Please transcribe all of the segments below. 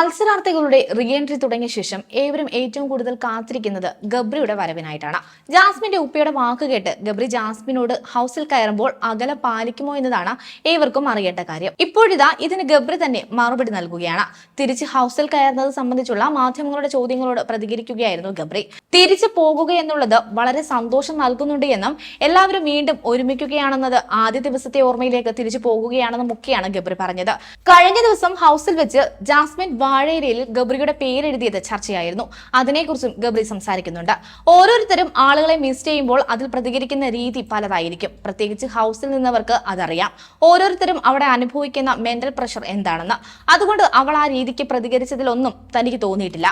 മത്സരാർത്ഥികളുടെ reentry തുടങ്ങിയ ശേഷം ഏവരും ഏറ്റവും കൂടുതൽ കാത്തിരിക്കുന്നത് ഗബ്രിയുടെ വരവിനായിട്ടാണ്. ജാസ്മിന്റെ ഉപ്പയുടെ വാക്ക് കേട്ട് ഗബ്രി ജാസ്മിനോട് ഹൗസിൽ കയറുമ്പോൾ അകല പാലിക്കുമോ എന്നതാണ് ഏവർക്കും അറിയേണ്ട കാര്യം. ഇപ്പോഴിതാ ഇതിന് ഗബ്രി തന്നെ മറുപടി നൽകുകയാണ്. തിരിച്ച് ഹൗസിൽ കയറുന്നത് സംബന്ധിച്ചുള്ള മാധ്യമങ്ങളുടെ ചോദ്യങ്ങളോട് പ്രതികരിക്കുകയായിരുന്നു ഗബ്രി. തിരിച്ചു പോകുക എന്നുള്ളത് വളരെ സന്തോഷം നൽകുന്നുണ്ട് എന്നും എല്ലാവരും വീണ്ടും ഒരുമിക്കുകയാണെന്നത് ആദ്യ ദിവസത്തെ ഓർമ്മയിലേക്ക് തിരിച്ചു പോകുകയാണെന്നും ഒക്കെയാണ് ഗബ്രി പറഞ്ഞത്. കഴിഞ്ഞ ദിവസം ഹൗസിൽ വെച്ച് ജാസ്മിൻ വാഴയിലയിൽ ഗബ്രിയുടെ പേരെഴുതിയത് ചർച്ചയായിരുന്നു. അതിനെക്കുറിച്ചും ഗബ്രി സംസാരിക്കുന്നുണ്ട്. ഓരോരുത്തരും ആളുകളെ മിസ് ചെയ്യുമ്പോൾ അതിൽ പ്രതികരിക്കുന്ന രീതി പലതായിരിക്കും. പ്രത്യേകിച്ച് ഹൗസിൽ നിന്നവർക്ക് അതറിയാം. ഓരോരുത്തരും അവിടെ അനുഭവിക്കുന്ന മെന്റൽ പ്രഷർ എന്താണെന്ന്. അതുകൊണ്ട് അവൾ ആ രീതിക്ക് പ്രതികരിച്ചതിലൊന്നും തനിക്ക് തോന്നിയിട്ടില്ല.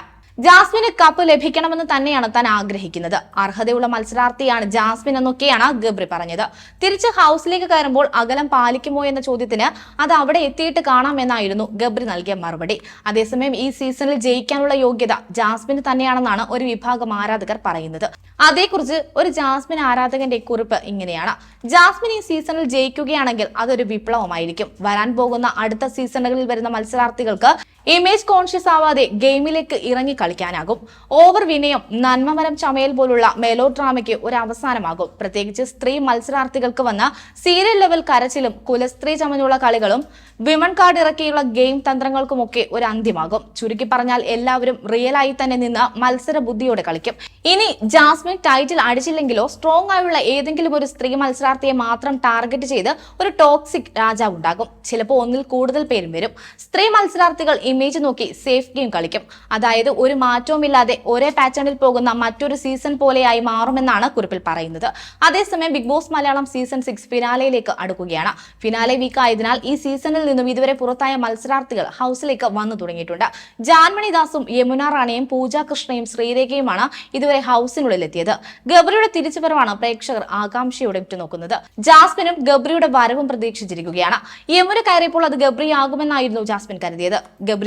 ജാസ്മിന് കപ്പ് ലഭിക്കണമെന്ന് തന്നെയാണ് താൻ ആഗ്രഹിക്കുന്നത്. അർഹതയുള്ള മത്സരാർത്ഥിയാണ് ജാസ്മിൻ എന്നൊക്കെയാണ് ഗബ്രി പറഞ്ഞത്. തിരിച്ച് ഹൗസിലേക്ക് കയറുമ്പോൾ അകലം പാലിക്കുമോ എന്ന ചോദ്യത്തിന് അത് അവിടെ എത്തിയിട്ട് കാണാമെന്നായിരുന്നു ഗബ്രി നൽകിയ മറുപടി. അതേസമയം ഈ സീസണിൽ ജയിക്കാനുള്ള യോഗ്യത ജാസ്മിന് തന്നെയാണെന്നാണ് ഒരു വിഭാഗം ആരാധകർ പറയുന്നത്. അതേക്കുറിച്ച് ഒരു ജാസ്മിൻ ആരാധകന്റെ കുറിപ്പ് ഇങ്ങനെയാണ്. ജാസ്മിൻ ഈ സീസണിൽ ജയിക്കുകയാണെങ്കിൽ അതൊരു വിപ്ലവമായിരിക്കും. വരാൻ പോകുന്ന അടുത്ത സീസണുകളിൽ വരുന്ന മത്സരാർത്ഥികൾക്ക് ഇമേജ് കോൺഷ്യസ് ആവാതെ ഗെയിമിലേക്ക് ഇറങ്ങി കളിക്കാനാകും. ഓവർ വിനയം നന്മമരം ചമയൽ പോലുള്ള മെലോ ഡ്രാമയ്ക്ക് ഒരു അവസാനമാകും. പ്രത്യേകിച്ച് സ്ത്രീ മത്സരാർത്ഥികൾക്ക് വന്ന സീരിയൽ ലെവൽ കരച്ചിലും കുലസ്ത്രീ ചമഞ്ഞുള്ള കളികളും വിമൺ കാർഡ് ഇറക്കിയുള്ള ഗെയിം തന്ത്രങ്ങൾക്കുമൊക്കെ ഒരു അന്ത്യമാകും. ചുരുക്കി പറഞ്ഞാൽ എല്ലാവരും റിയലായി തന്നെ നിന്ന് മത്സര ബുദ്ധിയോടെ കളിക്കും. ഇനി ജാസ്മിൻ ടൈറ്റിൽ അടിച്ചില്ലെങ്കിലോ സ്ട്രോങ് ആയുള്ള ഏതെങ്കിലും ഒരു സ്ത്രീ മത്സരാർത്ഥിയെ മാത്രം ടാർഗറ്റ് ചെയ്ത് ഒരു ടോക്സിക് രാജാവ് ഉണ്ടാകും. ചിലപ്പോൾ ഒന്നിൽ കൂടുതൽ പേരും വരും. സ്ത്രീ മത്സരാർത്ഥികൾ ഇമേജ് നോക്കി സേഫ് ഗെയിം കളിക്കും. അതായത് ഒരു മാറ്റവുമില്ലാതെ ഒരേ പാറ്റേണിൽ പോകുന്ന മറ്റൊരു സീസൺ പോലെയായി മാറുമെന്നാണ് കുറിപ്പിൽ പറയുന്നത്. അതേസമയം Bigg Boss Malayalam season six ഫിനാലയിലേക്ക് അടുക്കുകയാണ്. ഫിനാലെ വീക്ക് ആയതിനാൽ ഈ സീസണിൽ നിന്നും ഇതുവരെ പുറത്തായ മത്സരാർത്ഥികൾ ഹൗസിലേക്ക് വന്നു തുടങ്ങിയിട്ടുണ്ട്. ജാൻമണി ദാസും യമുന റാണിയും പൂജ കൃഷ്ണയും ശ്രീരേഖയുമാണ് ഇതുവരെ ഹൗസിനുള്ളിൽ എത്തിയത്. ഗബ്രിയുടെ തിരിച്ചുവരവാണ് പ്രേക്ഷകർ ആകാംക്ഷയോടെ ഉറ്റുനോക്കുന്നത്. ജാസ്മിനും ഗബ്രിയുടെ വരവും പ്രതീക്ഷിച്ചിരിക്കുകയാണ്. യമുന കയറിയപ്പോൾ അത് ഗബ്രിയാകുമെന്നായിരുന്നു ജാസ്മിൻ കരുതിയത്.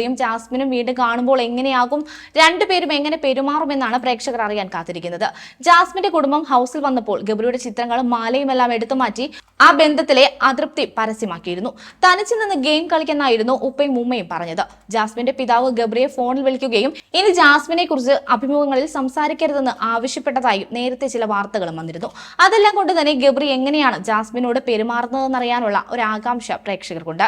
ഗബ്രിയും ജാസ്മിനും വീണ്ടും കാണുമ്പോൾ എങ്ങനെയാകും? രണ്ടുപേരും എങ്ങനെ പെരുമാറുമെന്നാണ് പ്രേക്ഷകർ അറിയാൻ കാത്തിരിക്കുന്നത്. ജാസ്മിന്റെ കുടുംബം ഹൗസിൽ വന്നപ്പോൾ ഗബ്രിയുടെ ചിത്രങ്ങളും മാലയും എല്ലാം എടുത്തു മാറ്റി ആ ബന്ധത്തിലെ അതൃപ്തി പരസ്യമാക്കിയിരുന്നു. തനിച്ചു നിന്ന് ഗെയിം കളിക്കുന്നായിരുന്നു ഉപ്പയും ഉമ്മയും പറഞ്ഞത്. ജാസ്മിന്റെ പിതാവ് ഗബ്രിയെ ഫോണിൽ വിളിക്കുകയും ഇനി ജാസ്മിനെ കുറിച്ച് അഭിമുഖങ്ങളിൽ സംസാരിക്കരുതെന്ന് ആവശ്യപ്പെട്ടതായും നേരത്തെ ചില വാർത്തകളും വന്നിരുന്നു. അതെല്ലാം കൊണ്ട് തന്നെ ഗബ്രി എങ്ങനെയാണ് ജാസ്മിനോട് പെരുമാറുന്നതെന്നറിയാനുള്ള ഒരു ആകാംക്ഷ പ്രേക്ഷകർക്കുണ്ട്.